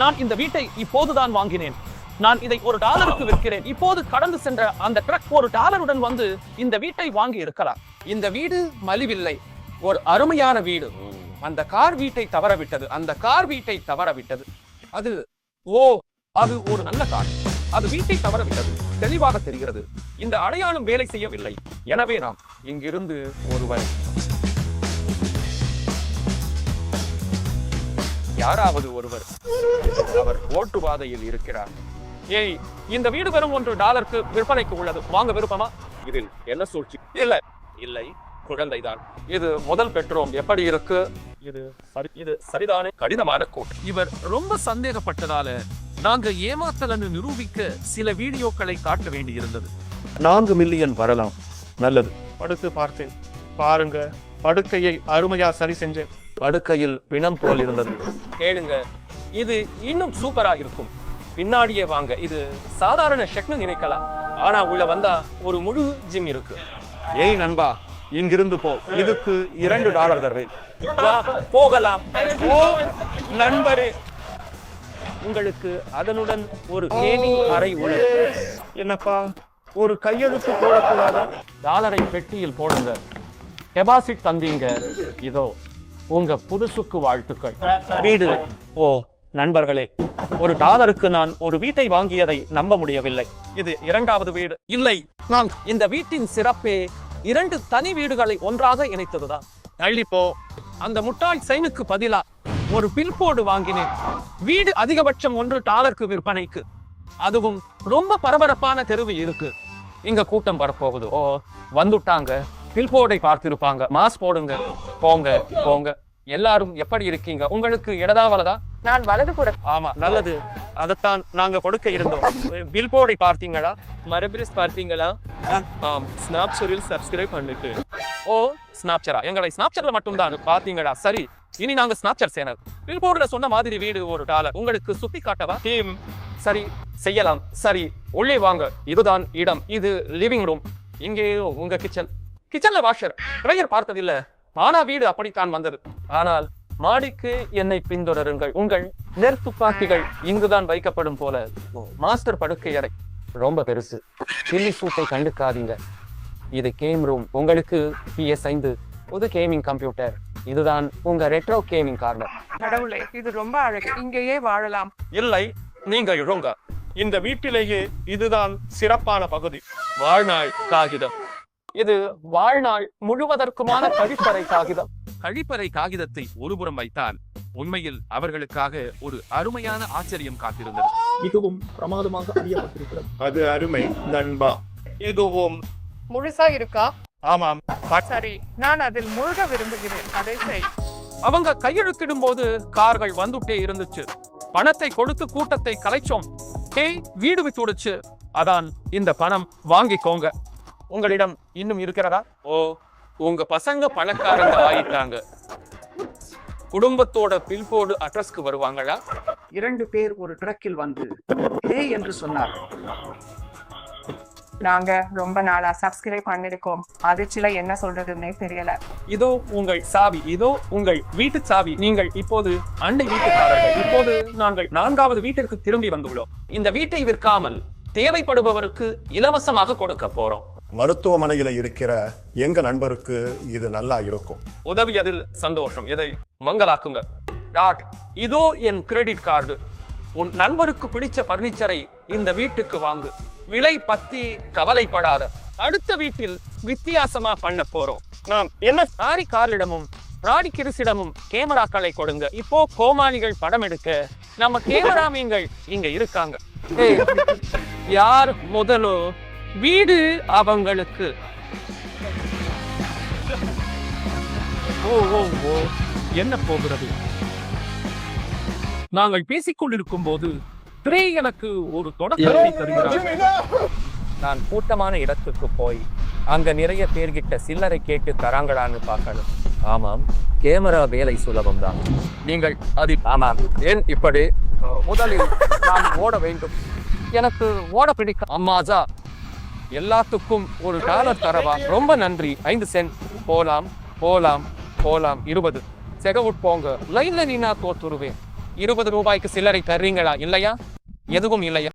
நான் இந்த வீட்டை இப்போதுதான் வாங்கினேன். நான் இதை ஒரு டாலருக்கு விற்கிறேன். இப்போது கடந்து சென்ற அந்த ட்ரக் ஒரு டாலருடன் வந்து இந்த வீட்டை வாங்கி இருக்கலாம். இந்த வீடு மலிவில்லை. ஒரு அருமையான வீடு. அந்த கார் வீட்டை தவற விட்டது அந்த கார் வீட்டை தவற விட்டது அது ஓ அது ஒரு நல்ல கார். அது வீட்டை தவற விட்டது தெளிவாக தெரிகிறது. இந்த அடையாளம் வேலை செய்யவில்லை. எனவே நாம் இங்கிருந்து ஒருவர் யாராவது ஒருவர் அவர் ஓட்டு பாதையில் இருக்கிறார். ஏய் இந்த வீடு வெறும் ஒன்று டாலருக்கு விற்பனைக்கு உள்ளது. வாங்க விருப்பமா? இதில் என்ன சூழ்ச்சி? இல்லை. இல்லை குழந்தைதான். இது முதல் பெட்ரோம் எப்படி இருக்கு? இது சரி இது சரிதானே? கடினமான கோட். இவர் ரொம்ப சந்தேகப்பட்டதால நாங்க ஏமாத்தலன்னு நிரூபிக்க சில வீடியோக்களை காட்ட வேண்டியிருந்தது. நான்கு மில்லியன் வரலாம். நல்லது. படுத்து பார்த்தேன். பாருங்க படுக்கையை அருமையா சரி செஞ்சேன். படுக்கையில் பிணம் போல் இருந்தது கேளுங்க இது இன்னும் சூப்பரா இருக்கும். பின்னாடியே வாங்க இது சாதாரண ஷெக்னு நினைக்கலாம். ஆனா உள்ள வந்தா ஒரு முழு ஜிம் இருக்கு. ஏய் நண்பா இங்கிருந்து போ. இதுக்கு இரண்டு டாலர் தருவேன் வா, போகலாம். நண்பரே. உங்களுக்கு அதனுடன் ஒரு கேமிங் அறை உள்ளது. என்னப்பா ஒரு கையெழுத்து போடக்கூடாதா? டாலரை பெட்டியில் போடுங்க. டெபாசிட் தந்தீங்க. இதோ உங்க புதுசுக்கு வாழ்த்துக்கள். வீடு ஓ நண்பர்களே ஒரு டாலருக்கு நான் ஒரு வீட்டை வாங்கியதை நம்ப முடியவில்லை. இது இரண்டாவது வீடு. இல்லை நான் இந்த வீட்டின் சிறப்பே இரண்டு தனி வீடுகளை ஒன்றாக இணைத்ததுதான். தள்ளி போ அந்த முட்டாள் சைனுக்கு பதிலா ஒரு பில்போர்டு வாங்கினேன். வீடு அதிகபட்சம் ஒன்று டாலருக்கு விற்பனைக்கு. அதுவும் ரொம்ப பரபரப்பான தெருவு இருக்கு. இங்க கூட்டம் வரப்போகுது. ஓ வந்துட்டாங்க. பில்போர்டை பார்த்திருப்பாங்க. மாஸ் போடுங்க. போங்க போங்க. எல்லாரும் எப்படி இருக்கீங்க? உங்களுக்கு இடதா வலதா? நான் வலது புற ஆமா நல்லது. அதைத்தான் நாங்க கொடுக்க இருந்தோம். பில்போர்டை பார்த்தீங்களா? மரபிரிஸ் பார்த்தீங்களா? ஆம் ஸ்னாப்சரில் சப்ஸ்கிரைப் பண்ணிட்டு. ஓ ஸ்னாப்சரா எங்களை ஸ்னாப்சர்ல மட்டும்தான் பாத்தீங்களா சரி இனி நாங்க ஸ்னாப்சர் சேனல். பில்போர்டுல சொன்ன மாதிரி வீடு ஒரு டாலர். உங்களுக்கு சுத்தி காட்டவா? டீம் சரி செய்யலாம். சரி உள்ளே வாங்க. இதுதான் இடம். இது லிவிங் ரூம் இங்கே உங்க கிச்சன் கிச்சன்ல வாஷர் ட்ரையர் பார்த்ததில்ல. ஆனா வீடு அப்படித்தான் வந்தது. ஆனால் மாடிக்கு என்னை பின்தொடருங்கள். உங்கள் நெருத்துப்பாக்கிகள் இங்குதான் வைக்கப்படும் போல. மாஸ்டர் படுக்கை அறை. ரொம்ப பெருசு. சில்லி சூட்டை கண்டுக்காதீங்க. இது கேம் ரூம். உங்களுக்கு பிஎஸ் ஐந்து. புது கேமிங் கம்ப்யூட்டர் இதுதான் உங்க ரெட்ரோ கேமிங் கார்னர் கடவுளே இது ரொம்ப அழகு. இங்கேயே வாழலாம். இல்லை நீங்க இழுங்க இந்த வீட்டிலேயே இதுதான் சிறப்பான பகுதி. வாழ்நாள் காகிதம். இது வாழ்நாள் முழுவதற்குமான கழிப்பறை காகிதம். கழிப்பறை காகிதத்தை ஒருபுறம் வைத்தால் உண்மையில் அவர்களுக்காக ஒரு அருமையான ஆச்சரியம் காத்திருந்தது. மிகவும் பிரமாதமாக அறியப்பட்டிருக்கிறது. அது அருமை நண்பா. இதுவும் முழுசா இருக்கா? ஆமாம். சரி நான் அதில் மூழ்க விரும்புகிறேன். அதை செய். அவங்க கையெழுத்திடும் போது கார்கள் வந்துட்டே இருந்துச்சு. பணத்தை கொடுத்து கூட்டத்தை கலைச்சோம். ஹேய் வீடு விட்டுடுச்சு அதான் இந்த பணம். வாங்கிக்கோங்க. உங்களிடம் இன்னும் இருக்கிறதா? ஓ உங்க பசங்க பணக்காரங்க ஆயிட்டாங்க. குடும்பத்தோட பில்போர்டு அட்ரஸ்க்கு வருவாங்களா? இரண்டு பேர் ஒரு ட்ரக்கில் வந்து ஹே என்று சொன்னார். நாங்க ரொம்ப நாளா சப்ஸ்கிரைப் பண்ணிருக்கோம். அதிர்ச்சியில என்ன சொல்றதுன்னே தெரியல. இதோ உங்கள் சாவி இதோ உங்கள் வீட்டு சாவி. நீங்கள் இப்போது அண்டை வீட்டுக்காரர்கள். இப்போது நாங்கள் நான்காவது வீட்டிற்கு திரும்பி வந்துள்ளோம். இந்த வீட்டை விற்காமல் தேவைப்படுபவருக்கு இலவசமாக கொடுக்க போறோம். மருத்துவமனையில இருக்கிற எங்க நண்பருக்கு இது நல்லா இருக்கும். உதவியதில் சந்தோஷம். இதை மங்கலாக்குங்க. டாட் இதோ என் கிரெடிட் கார்டு உன் நண்பருக்கு பிடிச்ச பர்னிச்சரை இந்த வீட்டுக்கு வாங்கு. விலை பத்தி கவலைப்படாத. அடுத்த வீட்டில் வித்தியாசமா பண்ண போறோம். நாம் என்ன? சாரி கார்லிடமும் ராடி கிருசிடமும் கேமராக்களை கொடுங்க. இப்போ கோமாளிகள் படம் எடுக்க நம்ம கேமராமீன்கள் இங்க இருக்காங்க. யார் முதலோ? வீடு அவங்களுக்கு. ஓ ஓ ஓ. என்ன போகிறது? நாங்கள் பேசிக் கொண்டிருக்கும் போது திரை எனக்கு ஒரு தொடக்கத்தை தருகிறார். நான் கூட்டமான இடத்துக்கு போய் அங்க நிறைய பேர்கிட்ட சில்லறை கேட்டு தராங்களான்னு பார்க்கணும். ஆமாம் கேமரா வேலை சுலபம் தான். நீங்கள் அது ஆமாம். ஏன் இப்படி? முதலில் நான் ஓட வேண்டும். எனக்கு ஓட பிடிக்க அம்மாஜா எல்லாத்துக்கும் ஒரு டாலர் தரவா? ரொம்ப நன்றி. ஐந்து சென்ட் போலாம் போலாம் போலாம். இருபது. செகவுட் போங்க. லைன்ல நீ நான் தோத்துருவேன். இருபது ரூபாய்க்கு சில்லறை தர்றீங்களா? இல்லையா? எதுவும் இல்லையா?